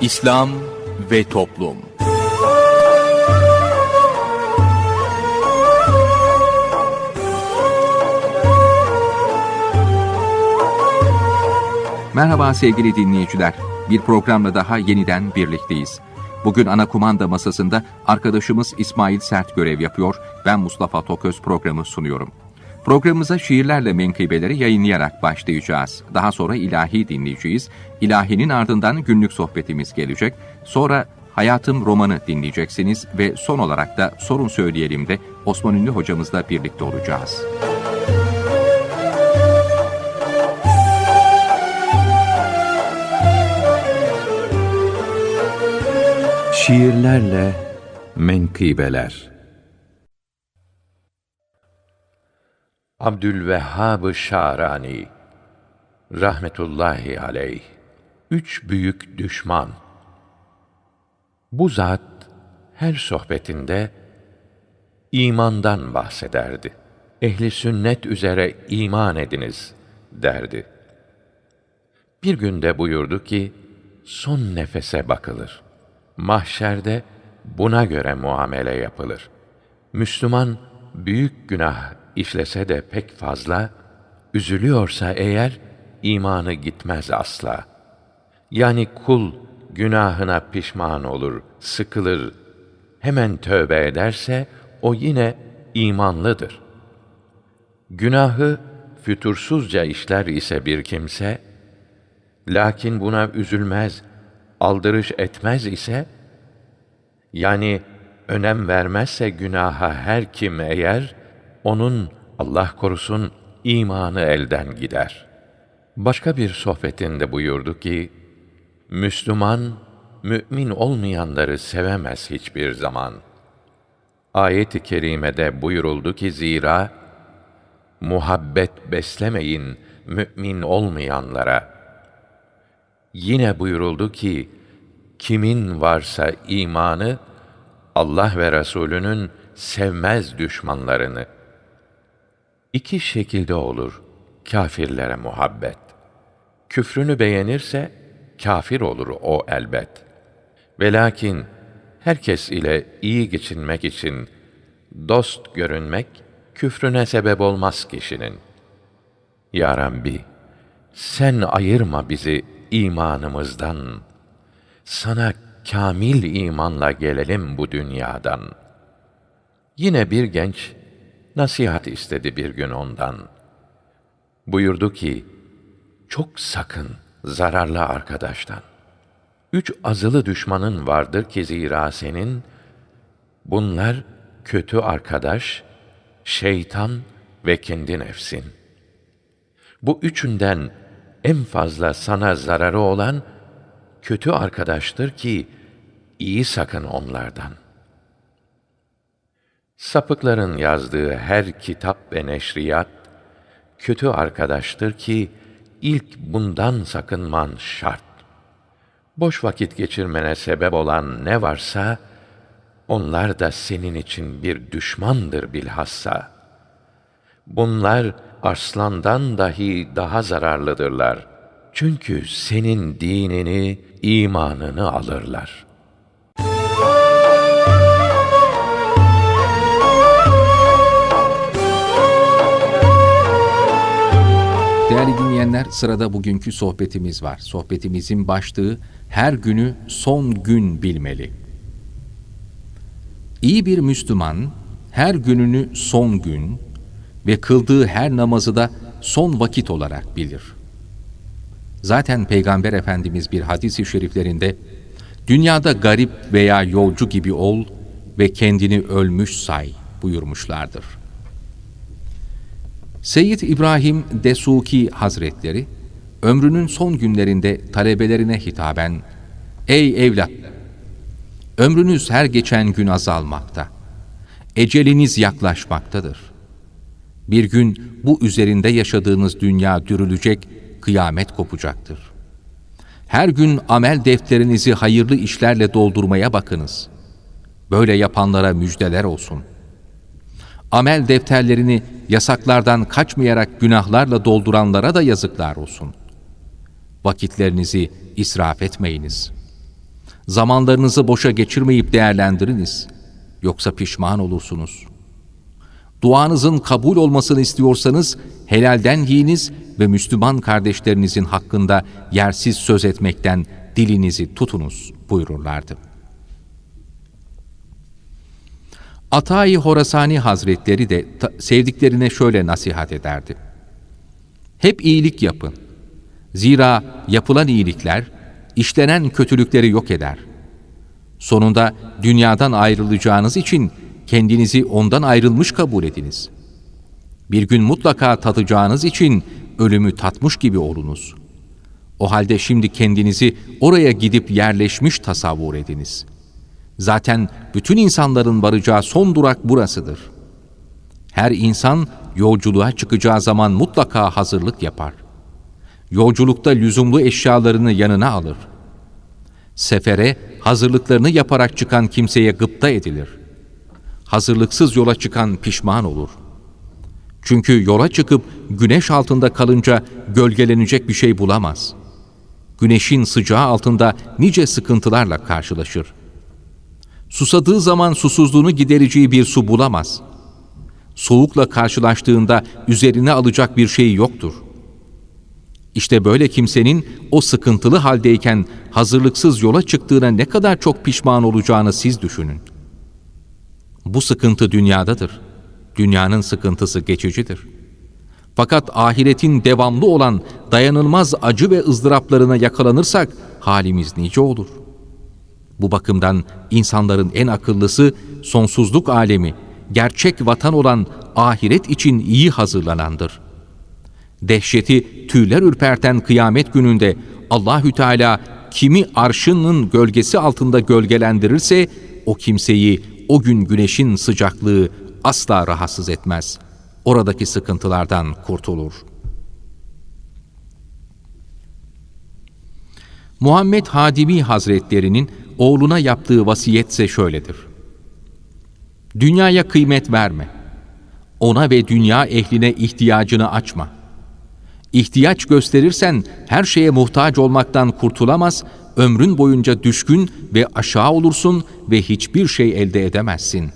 İslam ve Toplum Merhaba sevgili dinleyiciler. Bir programla daha yeniden birlikteyiz. Bugün ana kumanda masasında arkadaşımız İsmail Sert görev yapıyor. Ben Mustafa Toköz programı sunuyorum. Programımıza şiirlerle menkıbeleri yayınlayarak başlayacağız. Daha sonra ilahi dinleyeceğiz. İlahinin ardından günlük sohbetimiz gelecek. Sonra Hayatım romanı dinleyeceksiniz ve son olarak da sorun söyleyelim de Osman Ünlü hocamızla birlikte olacağız. Şiirlerle menkıbeler Abdülvehhab-ı Şarani Rahmetullahi aleyh Üç büyük düşman Bu zat her sohbetinde imandan bahsederdi. Ehli sünnet üzere iman ediniz derdi. Bir günde buyurdu ki, son nefese bakılır. Mahşerde buna göre muamele yapılır. Müslüman büyük günah işlese de pek fazla, üzülüyorsa eğer imanı gitmez asla. Yani kul günahına pişman olur, sıkılır, hemen tövbe ederse o yine imanlıdır. Günahı fütursuzca işler ise bir kimse, lakin buna üzülmez, aldırış etmez ise, yani önem vermezse günaha her kim eğer, onun Allah korusun imanı elden gider. Başka bir sohbetinde buyurdu ki, Müslüman, mümin olmayanları sevemez hiçbir zaman. Ayet-i kerimede buyuruldu ki zira, muhabbet beslemeyin mümin olmayanlara. Yine buyuruldu ki, kimin varsa imanı, Allah ve Resulünün sevmez düşmanlarını. İki şekilde olur kâfirlere muhabbet. Küfrünü beğenirse, kâfir olur o elbet. Velakin herkes ile iyi geçinmek için dost görünmek küfrüne sebep olmaz kişinin. Ya Rabbi, sen ayırma bizi imanımızdan. Sana kamil imanla gelelim bu dünyadan. Yine bir genç nasihat istedi bir gün ondan. Buyurdu ki, çok sakın zararlı arkadaştan. Üç azılı düşmanın vardır ki zira senin, bunlar kötü arkadaş, şeytan ve kendi nefsin. Bu üçünden en fazla sana zararı olan, kötü arkadaştır ki, iyi sakın onlardan. Sapıkların yazdığı her kitap ve neşriyat, kötü arkadaştır ki, ilk bundan sakınman şart. Boş vakit geçirmene sebep olan ne varsa, onlar da senin için bir düşmandır bilhassa. Bunlar arslandan dahi daha zararlıdırlar. Çünkü senin dinini, imanını alırlar.'' Değerli dinleyenler, sırada bugünkü sohbetimiz var. Sohbetimizin başlığı her günü son gün bilmeli. İyi bir Müslüman her gününü son gün ve kıldığı her namazı da son vakit olarak bilir. Zaten Peygamber Efendimiz bir hadis-i şeriflerinde dünyada garip veya yolcu gibi ol ve kendini ölmüş say buyurmuşlardır. Seyyid İbrahim Desuki Hazretleri, ömrünün son günlerinde talebelerine hitaben, Ey evlat! Ömrünüz her geçen gün azalmakta. Eceliniz yaklaşmaktadır. Bir gün bu üzerinde yaşadığınız dünya dürülecek, kıyamet kopacaktır. Her gün amel defterinizi hayırlı işlerle doldurmaya bakınız. Böyle yapanlara müjdeler olsun. Amel defterlerini yasaklardan kaçmayarak günahlarla dolduranlara da yazıklar olsun. Vakitlerinizi israf etmeyiniz. Zamanlarınızı boşa geçirmeyip değerlendiriniz. Yoksa pişman olursunuz. Duanızın kabul olmasını istiyorsanız helalden yiyiniz ve Müslüman kardeşlerinizin hakkında yersiz söz etmekten dilinizi tutunuz buyururlardı. Atayi Horasani Hazretleri de sevdiklerine şöyle nasihat ederdi. Hep iyilik yapın. Zira yapılan iyilikler işlenen kötülükleri yok eder. Sonunda dünyadan ayrılacağınız için kendinizi ondan ayrılmış kabul ediniz. Bir gün mutlaka tadacağınız için ölümü tatmış gibi olunuz. O halde şimdi kendinizi oraya gidip yerleşmiş tasavvur ediniz. Zaten bütün insanların varacağı son durak burasıdır. Her insan yolculuğa çıkacağı zaman mutlaka hazırlık yapar. Yolculukta lüzumlu eşyalarını yanına alır. Sefere hazırlıklarını yaparak çıkan kimseye gıpta edilir. Hazırlıksız yola çıkan pişman olur. Çünkü yola çıkıp güneş altında kalınca gölgelenecek bir şey bulamaz. Güneşin sıcağı altında nice sıkıntılarla karşılaşır. Susadığı zaman susuzluğunu gidereceği bir su bulamaz. Soğukla karşılaştığında üzerine alacak bir şey yoktur. İşte böyle kimsenin o sıkıntılı haldeyken hazırlıksız yola çıktığına ne kadar çok pişman olacağını siz düşünün. Bu sıkıntı dünyadadır. Dünyanın sıkıntısı geçicidir. Fakat ahiretin devamlı olan dayanılmaz acı ve ızdıraplarına yakalanırsak halimiz nice olur. Bu bakımdan insanların en akıllısı sonsuzluk alemi, gerçek vatan olan ahiret için iyi hazırlanandır. Dehşeti tüyler ürperten kıyamet gününde Allahü Teala kimi arşının gölgesi altında gölgelendirirse o kimseyi o gün güneşin sıcaklığı asla rahatsız etmez. Oradaki sıkıntılardan kurtulur. Muhammed Hadimi Hazretlerinin oğluna yaptığı vasiyetse şöyledir. Dünyaya kıymet verme. Ona ve dünya ehline ihtiyacını açma. İhtiyaç gösterirsen her şeye muhtaç olmaktan kurtulamaz, ömrün boyunca düşkün ve aşağı olursun ve hiçbir şey elde edemezsin.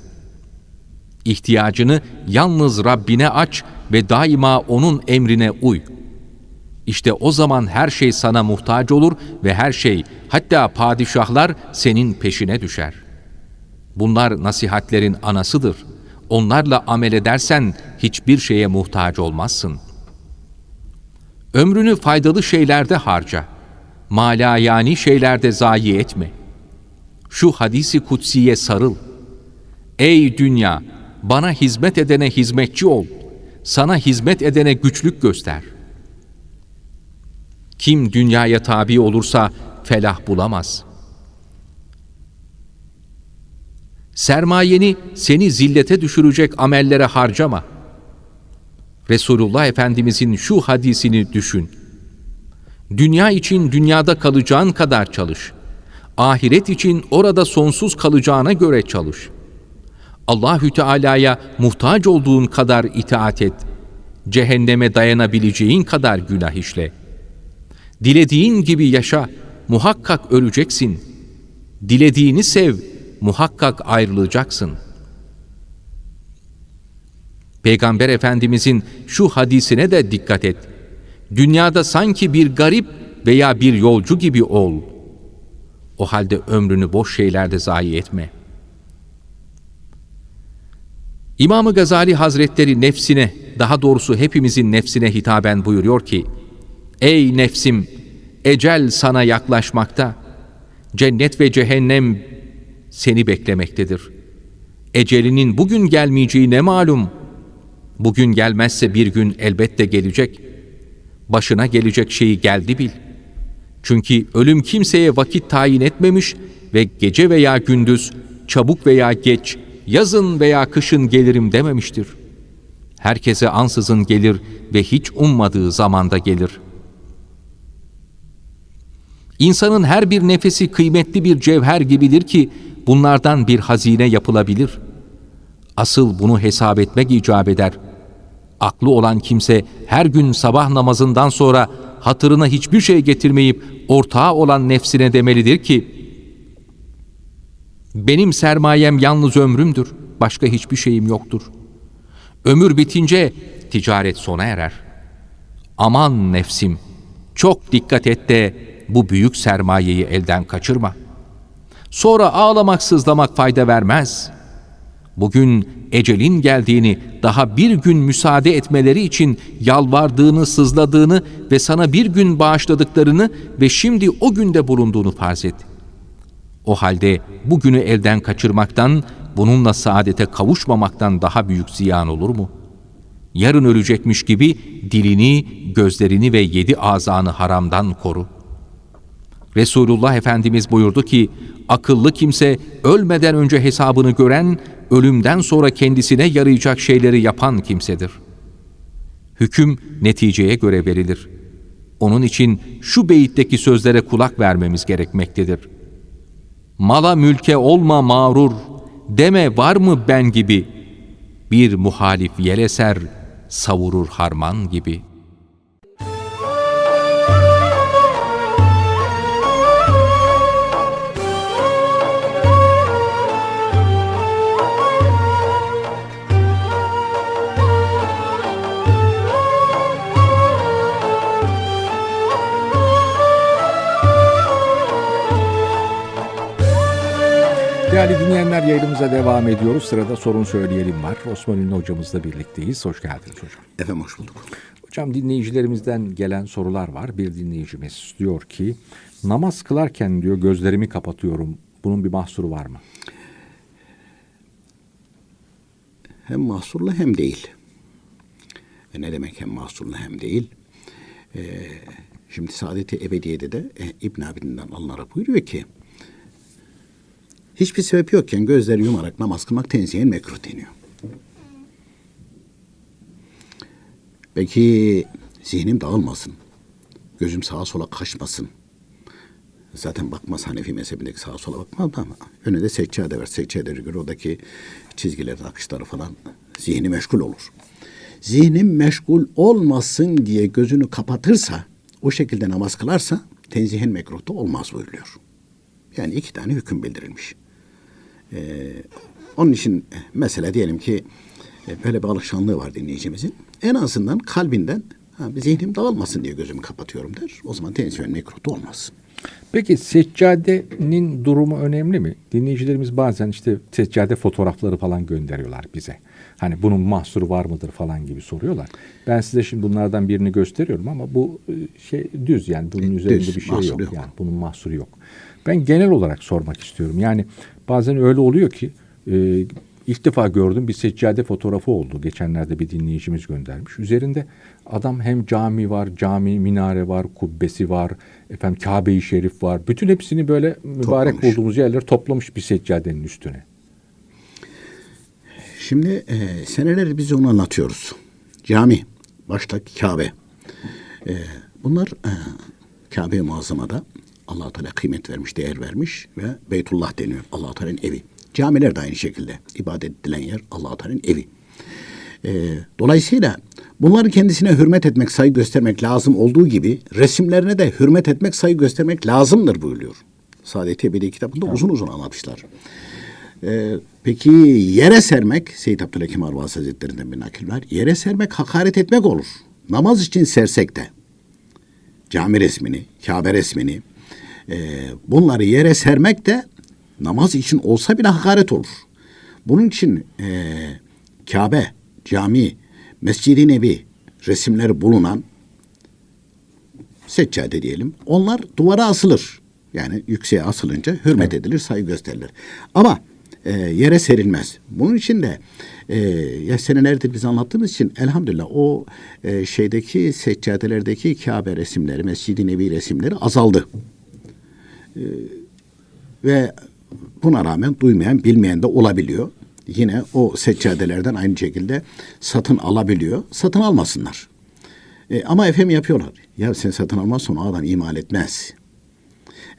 İhtiyacını yalnız Rabbine aç ve daima O'nun emrine uy. İşte o zaman her şey sana muhtaç olur ve her şey, hatta padişahlar senin peşine düşer. Bunlar nasihatlerin anasıdır. Onlarla amel edersen hiçbir şeye muhtaç olmazsın. Ömrünü faydalı şeylerde harca. Malayani şeylerde zayi etme. Şu hadisi kutsiye sarıl. Ey dünya! Bana hizmet edene hizmetçi ol. Sana hizmet edene güçlük göster. Kim dünyaya tabi olursa felah bulamaz. Sermayeni seni zillete düşürecek amellere harcama. Resulullah Efendimizin şu hadisini düşün. Dünya için dünyada kalacağın kadar çalış. Ahiret için orada sonsuz kalacağına göre çalış. Allahü Teala'ya muhtaç olduğun kadar itaat et. Cehenneme dayanabileceğin kadar günah işle. Dilediğin gibi yaşa, muhakkak öleceksin. Dilediğini sev, muhakkak ayrılacaksın. Peygamber Efendimizin şu hadisine de dikkat et. Dünyada sanki bir garip veya bir yolcu gibi ol. O halde ömrünü boş şeylerde zayi etme. İmam-ı Gazali Hazretleri nefsine, daha doğrusu hepimizin nefsine hitaben buyuruyor ki, Ey nefsim, ecel sana yaklaşmakta, cennet ve cehennem seni beklemektedir. Ecelinin bugün gelmeyeceği ne malum? Bugün gelmezse bir gün elbette gelecek. Başına gelecek şeyi geldi bil. Çünkü ölüm kimseye vakit tayin etmemiş ve gece veya gündüz, çabuk veya geç, yazın veya kışın gelirim dememiştir. Herkese ansızın gelir ve hiç ummadığı zamanda gelir. İnsanın her bir nefesi kıymetli bir cevher gibidir ki bunlardan bir hazine yapılabilir. Asıl bunu hesap etmek icap eder. Aklı olan kimse her gün sabah namazından sonra hatırına hiçbir şey getirmeyip ortağı olan nefsine demelidir ki, benim sermayem yalnız ömrümdür, başka hiçbir şeyim yoktur. Ömür bitince ticaret sona erer. Aman nefsim, çok dikkat et de bu büyük sermayeyi elden kaçırma. Sonra ağlamak sızlamak fayda vermez. Bugün ecelin geldiğini, daha bir gün müsaade etmeleri için yalvardığını, sızladığını ve sana bir gün bağışladıklarını ve şimdi o günde bulunduğunu farz et. O halde bugünü elden kaçırmaktan, bununla saadete kavuşmamaktan daha büyük ziyan olur mu? Yarın ölecekmiş gibi dilini, gözlerini ve yedi azanı haramdan koru. Resulullah Efendimiz buyurdu ki, akıllı kimse ölmeden önce hesabını gören, ölümden sonra kendisine yarayacak şeyleri yapan kimsedir. Hüküm neticeye göre verilir. Onun için şu beyitteki sözlere kulak vermemiz gerekmektedir. Mala mülke olma mağrur, deme var mı ben gibi. Bir muhalif yel eser, savurur harman gibi.'' Değerli dinleyenler yayınımıza devam ediyoruz. Sırada sorun söyleyelim var. Osman Ünlü hocamızla birlikteyiz. Hoş geldiniz hocam. Efendim hoş bulduk. Hocam dinleyicilerimizden gelen sorular var. Bir dinleyicimiz diyor ki namaz kılarken diyor gözlerimi kapatıyorum. Bunun bir mahsuru var mı? Hem mahsurlu hem değil. E ne demek hem mahsurlu hem değil? E, şimdi Saadet-i Ebediye'de de e, İbn Abidin'den alınarak buyuruyor ki hiçbir sebep yokken gözleri yumarak namaz kılmak tenzihen mekruh deniyor. Peki zihnim dağılmasın. Gözüm sağa sola kaçmasın. Zaten bakmaz Hanefi mezhebindeki sağa sola bakmaz ama önünde seccade var. Seccade göre oradaki çizgiler, akışları falan zihni meşgul olur. Zihnim meşgul olmasın diye gözünü kapatırsa, o şekilde namaz kılarsa tenzihen mekruhta olmaz buyuruyor. Yani iki tane hüküm bildirilmiş. Ee, onun için mesela diyelim ki e, böyle bir alışkanlığı var dinleyicimizin. En azından kalbinden ha, zihnim dağılmasın diye gözümü kapatıyorum der. O zaman tensiyon nekrotu olmaz. Peki seccadenin durumu önemli mi? Dinleyicilerimiz bazen işte seccade fotoğrafları falan gönderiyorlar bize. Hani bunun mahsuru var mıdır falan gibi soruyorlar. Ben size şimdi bunlardan birini gösteriyorum ama bu e, şey düz yani bunun üzerinde Düz, bir şey yok. yok. Yani bunun mahsuru yok. Ben genel olarak sormak istiyorum. Yani bazen öyle oluyor ki e, ilk defa gördüm bir seccade fotoğrafı oldu. Geçenlerde bir dinleyicimiz göndermiş. Üzerinde adam hem cami var, cami minare var, kubbesi var, efendim Kabe-i Şerif var. Bütün hepsini böyle mübarek Toplamış. bulduğumuz yerler toplamış bir seccadenin üstüne. Şimdi e, senelerdir biz onu anlatıyoruz. Cami, başta Kabe. E, bunlar e, Kabe-i Muazzama'da allah Teala kıymet vermiş, değer vermiş ve Beytullah deniyor. allah Teala'nın evi. Camiler de aynı şekilde. ibadet edilen yer allah Teala'nın evi. E, dolayısıyla bunların kendisine hürmet etmek, saygı göstermek lazım olduğu gibi resimlerine de hürmet etmek, saygı göstermek lazımdır buyuruyor. Saadet-i Ebedi kitabında uzun uzun anlatmışlar. Ee, peki yere sermek, Seyyid Abdülhakim Arvaz Hazretlerinden bir nakil var. Yere sermek hakaret etmek olur. Namaz için sersek de cami resmini, Kabe resmini e, bunları yere sermek de namaz için olsa bile hakaret olur. Bunun için e, Kabe, cami, Mescid-i Nebi resimleri bulunan seccade diyelim. Onlar duvara asılır. Yani yükseğe asılınca hürmet edilir, saygı gösterilir. Ama e, yere serilmez. Bunun için de e, ya senelerdir biz anlattığımız için elhamdülillah o e, şeydeki seccadelerdeki Kabe resimleri, Mescid-i Nebi resimleri azaldı. E, ve buna rağmen duymayan, bilmeyen de olabiliyor. Yine o seccadelerden aynı şekilde satın alabiliyor. Satın almasınlar. E, ama efendim yapıyorlar. Ya sen satın almazsan o adam imal etmez.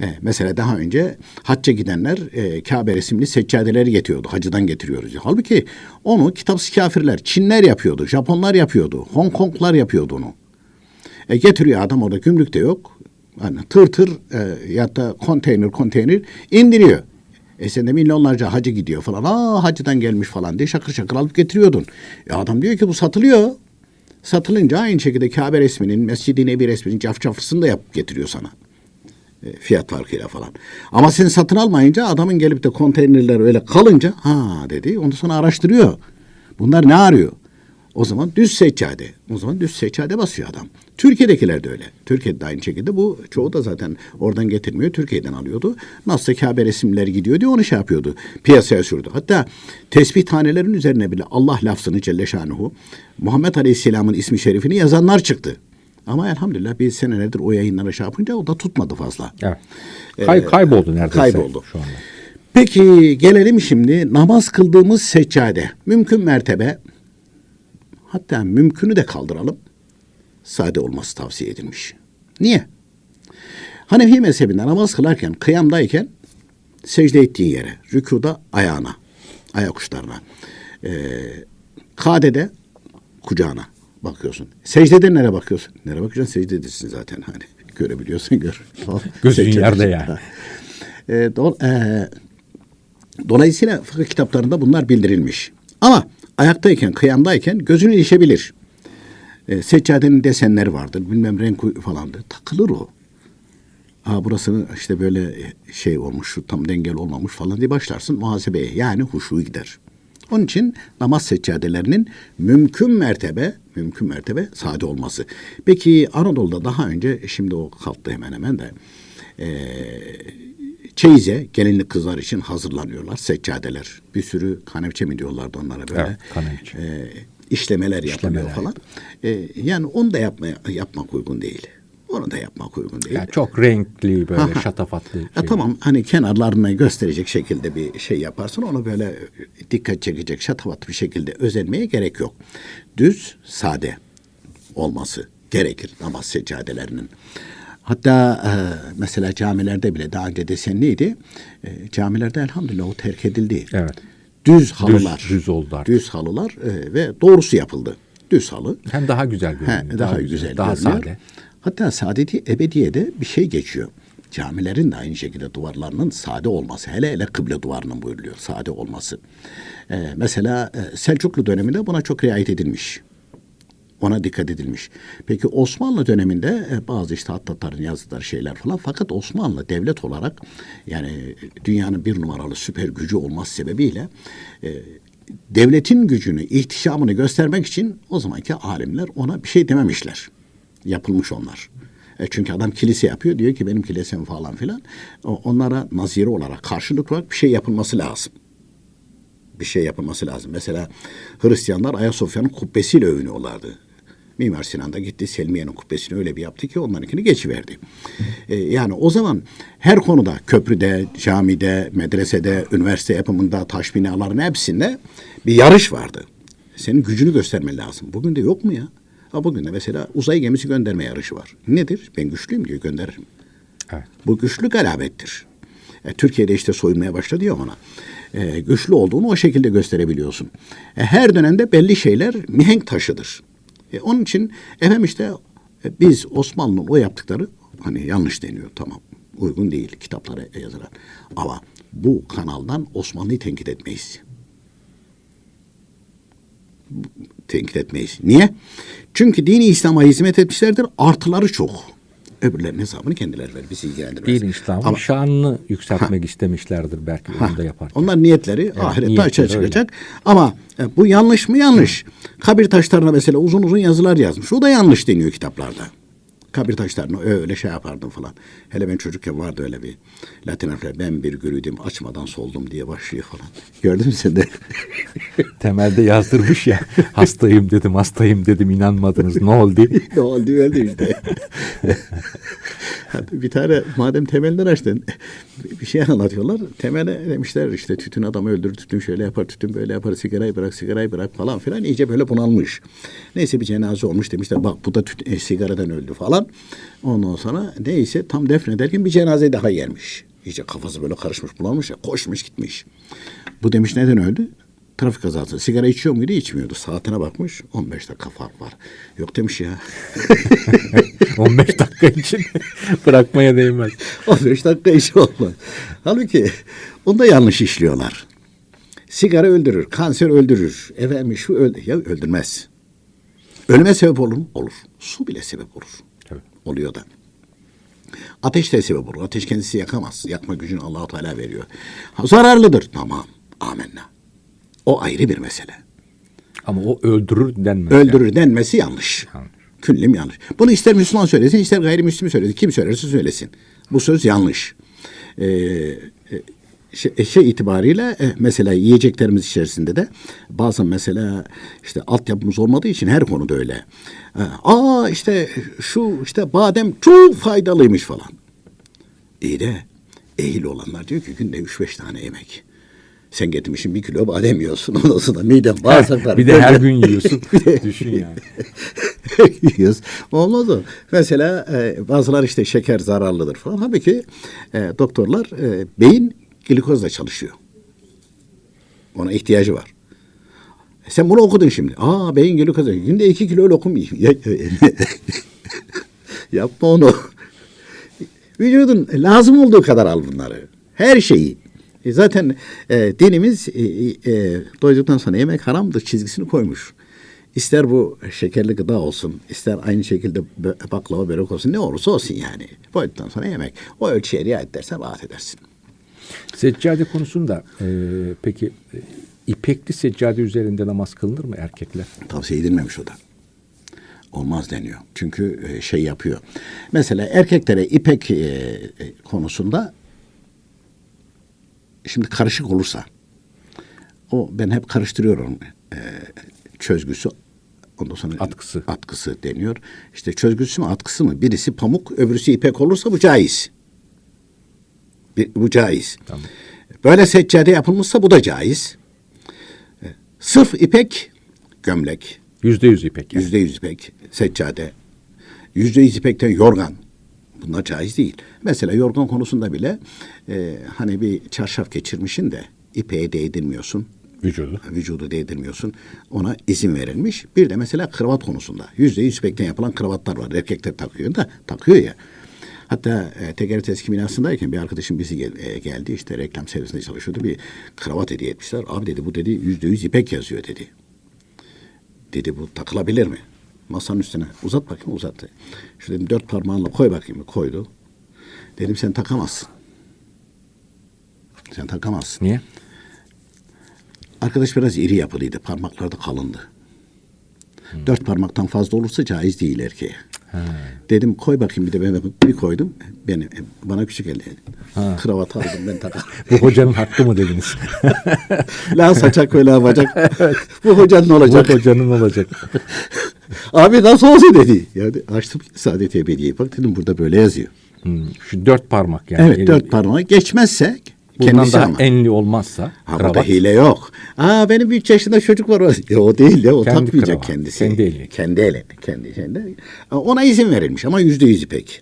E, mesela daha önce hacca gidenler e, Kabe resimli seccadeleri getiriyordu. Hacıdan getiriyoruz. Halbuki onu kitapsız kafirler, Çinler yapıyordu, Japonlar yapıyordu, Hong Konglar yapıyordu onu. E, getiriyor adam orada gümrükte yok. Hani tır tır e, ya da konteyner konteyner indiriyor. E sen de milyonlarca hacı gidiyor falan. Aa hacıdan gelmiş falan diye şakır şakır alıp getiriyordun. E adam diyor ki bu satılıyor. Satılınca aynı şekilde Kabe resminin, Mescid-i Nebi resminin cafcaflısını da yapıp getiriyor sana. E, fiyat farkıyla falan. Ama sen satın almayınca adamın gelip de konteynerler öyle kalınca ha dedi. Ondan sonra araştırıyor. Bunlar ne arıyor? O zaman düz seccade. O zaman düz seccade basıyor adam. Türkiye'dekiler de öyle. Türkiye'de de aynı şekilde bu çoğu da zaten oradan getirmiyor. Türkiye'den alıyordu. Nasıl Kabe resimleri gidiyor diye onu şey yapıyordu. Piyasaya sürdü. Hatta tesbih tanelerin üzerine bile Allah lafzını Celle Şanuhu Muhammed Aleyhisselam'ın ismi şerifini yazanlar çıktı. Ama elhamdülillah bir senelerdir o yayınlara şey yapınca o da tutmadı fazla. Evet. Kay, kayboldu neredeyse kayboldu. şu anda. Peki gelelim şimdi namaz kıldığımız seccade. Mümkün mertebe hatta mümkünü de kaldıralım. Sade olması tavsiye edilmiş. Niye? Hanefi mezhebinde namaz kılarken, kıyamdayken secde ettiğin yere, rükuda ayağına, ayak uçlarına, ee, kadede kucağına bakıyorsun. Secdede nereye bakıyorsun? Nereye bakacaksın? Secdedesin zaten hani. Görebiliyorsan gör. Gözün yerde yani. E, do- e, dolayısıyla fıkıh kitaplarında bunlar bildirilmiş. Ama ayaktayken, kıyamdayken gözünü ilişebilir. E, seccadenin desenleri vardır, bilmem renk falandır. Takılır o. Aa burasını işte böyle şey olmuş, şu tam dengel olmamış falan diye başlarsın muhasebeye. Yani huşu gider. Onun için namaz seccadelerinin mümkün mertebe, mümkün mertebe sade olması. Peki Anadolu'da daha önce, şimdi o kalktı hemen hemen de, çeyize gelinlik kızlar için hazırlanıyorlar seccadeler. Bir sürü kanepçe mi diyorlardı onlara böyle. Evet, kanepçe. E, işlemeler yapılıyor İşlemeler. falan. E, yani onu da yapmaya, yapmak uygun değil. Onu da yapmak uygun değil. Yani çok renkli böyle Aha. şatafatlı. Şey. tamam hani kenarlarını gösterecek şekilde bir şey yaparsın. Onu böyle dikkat çekecek şatafat bir şekilde özenmeye gerek yok. Düz, sade olması gerekir namaz seccadelerinin. Hatta e, mesela camilerde bile daha önce desenliydi. E, camilerde elhamdülillah o terk edildi. Evet. Düz halılar. düz oldu artık. Düz halılar e, ve doğrusu yapıldı. Düz halı. Hem daha güzel görünüyor. He, daha, güzel, Daha görünüyor. sade. Hatta saadeti ebediyede bir şey geçiyor. Camilerin de aynı şekilde duvarlarının sade olması. Hele hele kıble duvarının buyuruluyor. Sade olması. Ee, mesela e, Selçuklu döneminde buna çok riayet edilmiş. Ona dikkat edilmiş. Peki Osmanlı döneminde e, bazı işte Hattatların yazdıkları şeyler falan fakat Osmanlı devlet olarak yani dünyanın bir numaralı süper gücü olması sebebiyle e, devletin gücünü, ihtişamını göstermek için o zamanki alimler ona bir şey dememişler. Yapılmış onlar. E çünkü adam kilise yapıyor diyor ki benim kilisem falan filan. Onlara nazire olarak karşılık olarak bir şey yapılması lazım bir şey yapılması lazım. Mesela Hristiyanlar Ayasofya'nın kubbesiyle övünüyorlardı. Mimar Sinan da gitti Selmiye'nin kubbesini öyle bir yaptı ki onlarınkini geçiverdi. Ee, yani o zaman her konuda köprüde, camide, medresede, üniversite yapımında, taş binaların hepsinde bir yarış vardı. Senin gücünü göstermen lazım. Bugün de yok mu ya? Ha bugün de mesela uzay gemisi gönderme yarışı var. Nedir? Ben güçlüyüm diyor gönderirim. Evet. Bu güçlük alamettir. E, Türkiye'de işte soyunmaya başladı ya ona. E, güçlü olduğunu o şekilde gösterebiliyorsun. E, her dönemde belli şeyler mihenk taşıdır. E, onun için efendim işte e, biz Osmanlı'nın o yaptıkları hani yanlış deniyor tamam. Uygun değil kitaplara yazılan. Ama bu kanaldan Osmanlı'yı tenkit etmeyiz tenkit etmeyiz. Niye? Çünkü dini İslam'a hizmet etmişlerdir. Artıları çok. Öbürlerinin hesabını kendileri verir. Bizi ilgilendirmez. Din İslam'ın Ama- şanını yükseltmek istemişlerdir belki onu da yaparken. onlar niyetleri ahirette niyetleri açığa öyle. çıkacak. Ama e, bu yanlış mı? Yanlış. Kabir taşlarına mesela uzun uzun yazılar yazmış. O da yanlış deniyor kitaplarda. Kabir taşlarını öyle şey yapardım falan. Hele ben çocukken vardı öyle bir Latin harfler. Ben bir gürüydüm açmadan soldum diye başlıyor falan. Gördün mü sen de? Temelde yazdırmış ya. hastayım dedim, hastayım dedim inanmadınız. Ne oldu? ne oldu öyle işte. bir tane madem temelden açtın bir şey anlatıyorlar. Temele demişler işte tütün adamı öldürür, tütün şöyle yapar, tütün böyle yapar, sigarayı bırak, sigarayı bırak falan filan. iyice böyle bunalmış. Neyse bir cenaze olmuş demişler bak bu da tütün, e, sigaradan öldü falan. Ondan sonra neyse tam defnederken bir cenaze daha gelmiş. İyice kafası böyle karışmış bulanmış ya koşmuş gitmiş. Bu demiş neden öldü? Trafik kazası. Sigara içiyor muydu? İçmiyordu. Saatine bakmış. 15 dakika fark var. Yok demiş ya. 15 dakika için bırakmaya değmez. 15 dakika işi olmaz. Halbuki onda yanlış işliyorlar. Sigara öldürür, kanser öldürür. Efendim şu öldü. Ya öldürmez. Ölüme sebep olur mu? Olur. Su bile sebep olur. Oluyor da. Ateş de sebep olur. Ateş kendisi yakamaz. Yakma gücünü allah Teala veriyor. Ha, zararlıdır. Tamam. Amenna. O ayrı bir mesele. Ama o öldürür denmez. Öldürür denmesi yanlış. Yanlış. Küllüm yanlış. Bunu ister Müslüman söylesin, ister gayrimüslim söylesin. Kim söylerse söylesin. Bu söz yanlış. Ee, e, şey, şey itibariyle e, mesela yiyeceklerimiz içerisinde de bazen mesela işte altyapımız olmadığı için her konuda öyle. Ee, Aa işte şu işte badem çok faydalıymış falan. İyi de ehil olanlar diyor ki günde üç beş tane yemek. Sen getirmişsin bir kilo badem yiyorsun. Ondan sonra miden bağırsaklar. bir de her gün yiyorsun. Düşün yani. yiyoruz. Olmaz o. Mesela e, bazılar işte şeker zararlıdır falan. Halbuki e, doktorlar e, beyin glikozla çalışıyor. Ona ihtiyacı var. E, sen bunu okudun şimdi. Aa beyin glikozla. Günde iki kilo lokum. Ya- Yapma onu. Vücudun lazım olduğu kadar al bunları. Her şeyi. E, zaten e, dinimiz e, e, doyduktan sonra yemek haramdır çizgisini koymuş. İster bu şekerli gıda olsun, ister aynı şekilde baklava börek olsun ne olursa olsun yani. Doyduktan sonra yemek. O ölçüye riayet edersen rahat edersin. Seccade konusunda e, peki e, ipekli seccade üzerinde namaz kılınır mı erkekler? Tavsiye edilmemiş o da. Olmaz deniyor. Çünkü e, şey yapıyor. Mesela erkeklere ipek e, e, konusunda şimdi karışık olursa o ben hep karıştırıyorum. E, çözgüsü ondan sonra Atkısı. atkısı deniyor. İşte çözgüsü mü atkısı mı? Birisi pamuk, öbürüsü ipek olursa bu caiz. Bu caiz. Tamam. Böyle seccade yapılmışsa bu da caiz. Sırf ipek gömlek, Yüzde yüz ipek. yani. yüzde yüz ipek, seccade, yüzde yüz ipekten yorgan. Bunlar caiz değil. Mesela yorgan konusunda bile e, hani bir çarşaf geçirmişin de ipeğe değdirmiyorsun. Vücudu. Vücudu değdirmiyorsun. Ona izin verilmiş. Bir de mesela kravat konusunda. Yüzde yüz ipekten yapılan kravatlar var. Erkekler takıyor da takıyor ya. Hatta e, TGRT eski binasındayken bir arkadaşım bizi gel- e, geldi işte reklam servisinde çalışıyordu bir kravat hediye etmişler. Abi dedi bu dedi yüzde yüz ipek yazıyor dedi. Dedi bu takılabilir mi? Masanın üstüne uzat bakayım uzattı. Şu dedim dört parmağınla koy bakayım koydu. Dedim sen takamazsın. Sen takamazsın. Niye? Arkadaş biraz iri yapılıydı. Parmakları da kalındı. Dört parmaktan fazla olursa caiz değil erkeğe. Dedim koy bakayım bir de ben bir koydum. Beni, bana küçük geldi. Kravat aldım ben takarım. Bu hocanın hakkı mı dediniz? la saçak ve la bacak. Bu hocanın olacak. Bu hocanın olacak. Abi nasıl olsa dedi. Yani açtım Saadet Ebedi'yi. Bak dedim burada böyle yazıyor. Hmm, Şu dört parmak yani. evet dört parmağı geçmezse Bundan kendisi daha ama. enli olmazsa Ha kravat. hile yok. Aa benim üç yaşında çocuk var. Ya, o değil ya o Kendi takmayacak kravat, kendisi. kendi eli. Kendi eli. Kendi kendi. Ona izin verilmiş ama yüzde yüz ipek.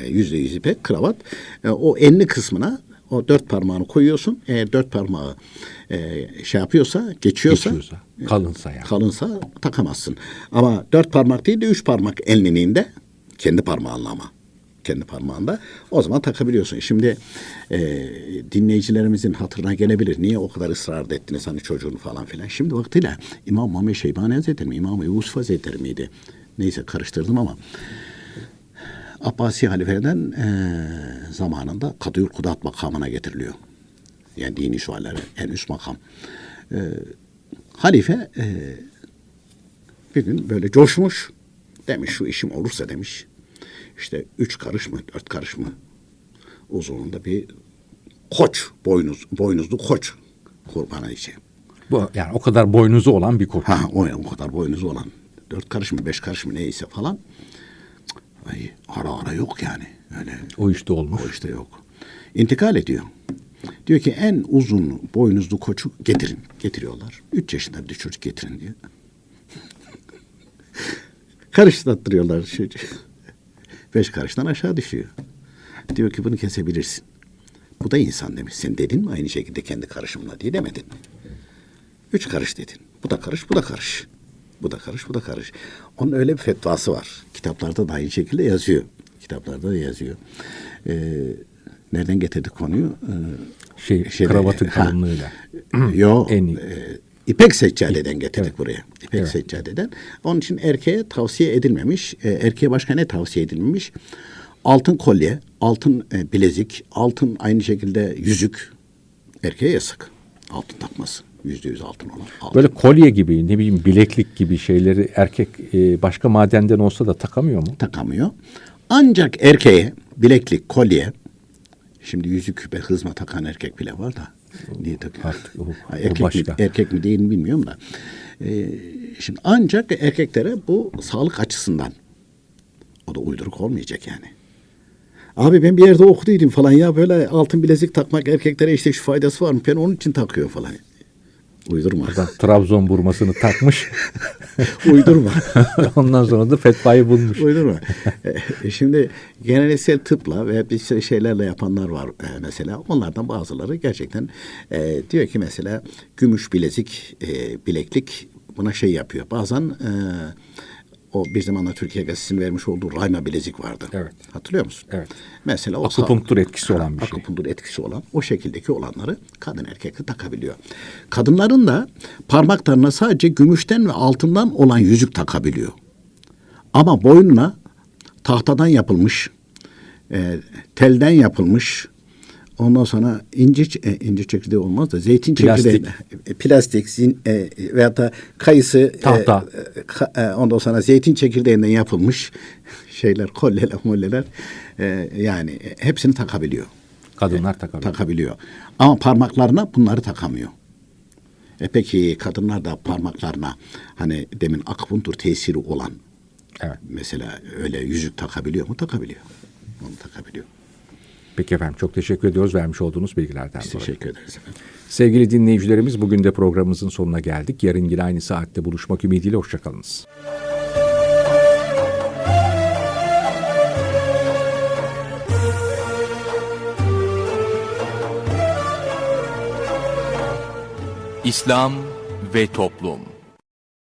E, Yüzde yüz ipek kravat. E, O enli kısmına o dört parmağını koyuyorsun. Eğer dört parmağı e, şey yapıyorsa, geçiyorsa, Geçiyorsa, kalınsa yani. kalınsa takamazsın. Ama dört parmak değil de üç parmak enliliğinde kendi parmağınla ama kendi parmağında o zaman takabiliyorsun. Şimdi e, dinleyicilerimizin hatırına gelebilir. Niye o kadar ısrar ettiniz hani çocuğun falan filan. Şimdi vaktiyle İmam Muhammed Şeybani Hazretleri mi? İmam Yusuf Hazretleri miydi? Neyse karıştırdım ama Abbasi halifelerden e, zamanında Kadıyül Kudat makamına getiriliyor. Yani dini sualleri en üst makam. E, halife e, bir gün böyle coşmuş. Demiş şu işim olursa demiş. İşte üç karış mı dört karış mı uzunluğunda bir koç boynuz boynuzlu koç kurban edeceğim. Bu, yani o kadar boynuzu olan bir koç. Ha o, o kadar boynuzu olan dört karış mı beş karış mı neyse falan. Ay ara ara yok yani. Öyle O işte olmuş. o işte yok. İntikal ediyor. Diyor ki en uzun boynuzlu koçu getirin. Getiriyorlar. Üç yaşında bir çocuk getirin diyor. Karıştırıyorlar çocuğu. Beş karıştan aşağı düşüyor. Diyor ki bunu kesebilirsin. Bu da insan demiş. Sen dedin mi aynı şekilde kendi karışımla diye demedin mi? Üç karış dedin. Bu da karış, bu da karış. Bu da karış, bu da karış. Onun öyle bir fetvası var. Kitaplarda da aynı şekilde yazıyor. Kitaplarda da yazıyor. Ee, nereden getirdik konuyu? Ee, Şey, şeyde- kravatın kalınlığıyla. Yo, En iyi. e, İpek seccadeden getirdik Evet. buraya. İpek Evet. seccadeden. Onun için erkeğe tavsiye edilmemiş. E, erkeğe başka ne tavsiye edilmemiş? Altın kolye, altın e, bilezik, altın aynı şekilde yüzük. Erkeğe yasak. Altın takması. Yüzde yüz altın olan. Altın. Böyle kolye gibi ne bileyim bileklik gibi şeyleri erkek e, başka madenden olsa da takamıyor mu? takamıyor. Ancak erkeğe bileklik, kolye, şimdi yüzük ve hızma takan erkek bile var da. Niye takıyor? Artık o- Ha, o erkek, başka. Mi, erkek mi değil mi bilmiyorum da. Ee, şimdi ancak erkeklere bu sağlık açısından o da uyduruk olmayacak yani. Abi ben bir yerde okuduydum falan ya böyle altın bilezik takmak erkeklere işte şu faydası var mı? Ben onun için takıyor falan. Uydurma. Adam Trabzon burmasını takmış. Uydurma. Ondan sonra da fetvayı bulmuş. Uydurma. E, Şimdi geleneksel tıpla ve bir şeylerle yapanlar var e, mesela. Onlardan bazıları gerçekten e, diyor ki mesela gümüş bilezik, e, bileklik buna şey yapıyor. Bazen e, o bir zamanlar Türkiye Gazetesi'nin vermiş olduğu rayma bilezik vardı. Evet. Hatırlıyor musun? Evet. Mesela o Akupunktur sağ- etkisi olan bir şey. Akupunktur etkisi olan o şekildeki olanları kadın erkek de takabiliyor. Kadınların da parmaklarına sadece gümüşten ve altından olan yüzük takabiliyor. Ama boynuna tahtadan yapılmış, e, telden yapılmış, ondan sonra inci, ç- e, inci çekirdeği olmaz da zeytin Plastik. çekirdeği, e, plastik zin, e, veyahut da kayısı, e, Tahta. e, ka- e, ondan sonra zeytin çekirdeğinden yapılmış şeyler, kolyeler, molleler e, yani e, hepsini takabiliyor. Kadınlar takabiliyor. Takabiliyor. Ama parmaklarına bunları takamıyor. E peki kadınlar da parmaklarına hani demin akupunktur tesiri olan Evet. mesela öyle yüzük takabiliyor mu? Takabiliyor. Onu takabiliyor. Peki efendim çok teşekkür ediyoruz vermiş olduğunuz bilgilerden Biz dolayı. teşekkür ederiz efendim. Sevgili dinleyicilerimiz bugün de programımızın sonuna geldik. Yarın yine aynı saatte buluşmak ümidiyle hoşçakalınız. İslam ve Toplum